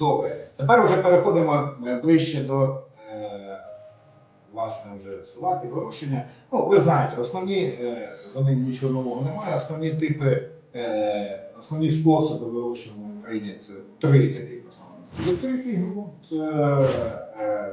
Добре. Тепер вже переходимо е, ближче до е, власне вже села і вирощення. Ну, ви знаєте, основні, е, вони нічого нового немає. Основні типи, основні способи вирощування в Україні це три таких основних. Відкритий ґрунт,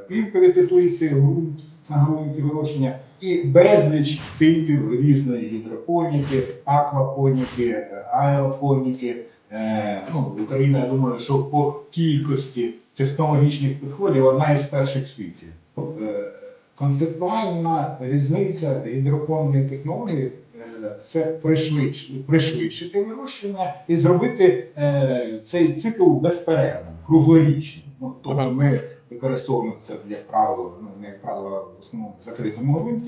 плівкові теплиці, ґрунт на ґрунті вирощення і безліч типів різної гідропоніки, аквапоніки, аеропоніки. Е, ну, Україна, я думаю, що по кількості технологічних підходів одна із перших в світі. Е, Концептуальна різниця гідропонної технології е, це пришвидшити вирощення і зробити цей цикл безперервним, круглорічним. Ну, тобто ми використовуємо це, як правило, ну не як правило, в основному в закритому.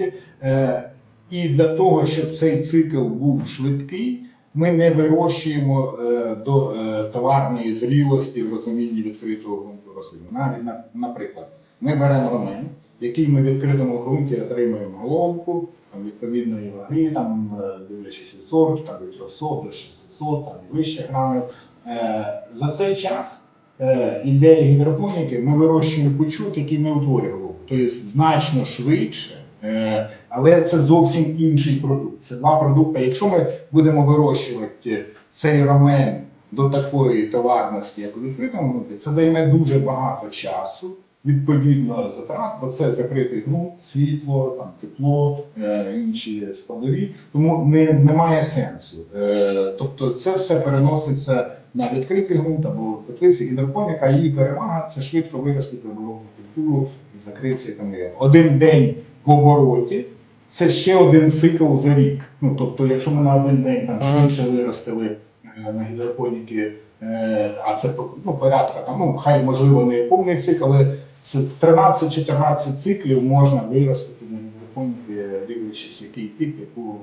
Е, і для того, щоб цей цикл був швидкий, ми не вирощуємо е, до е, товарної зрілості в розумінні відкритого ґрунту рослин. Навіть, на- наприклад, ми беремо ромен, який ми в відкритому ґрунті отримуємо головку, там, відповідної ваги, там, е, дивлячись від сорту, там, від 300 до 600, там, вище грамів. Е, за цей час е, ідея гідропоніки ми вирощуємо пучок, який не утворює головку. Тобто значно швидше. Е, але це зовсім інший продукт. Це два продукти. Якщо ми будемо вирощувати цей рамен до такої товарності, як відкритому це займе дуже багато часу, відповідно затрат, бо це закритий ґрунт, світло, там, тепло, е, інші складові. Тому не, немає сенсу. Е, тобто це все переноситься на відкритий ґрунт або в теплиці гідропоніка, її перевага це швидко виростити головну культуру і закритися там. Один день в обороті це ще один цикл за рік. Ну тобто, якщо ми на один день там швидше виростили е, на гідропоніки, е, а це ну, порядка там, ну хай можливо не повний цикл, але це 13-14 циклів можна виростити на гідропоніки, дивлячись, який тип, яку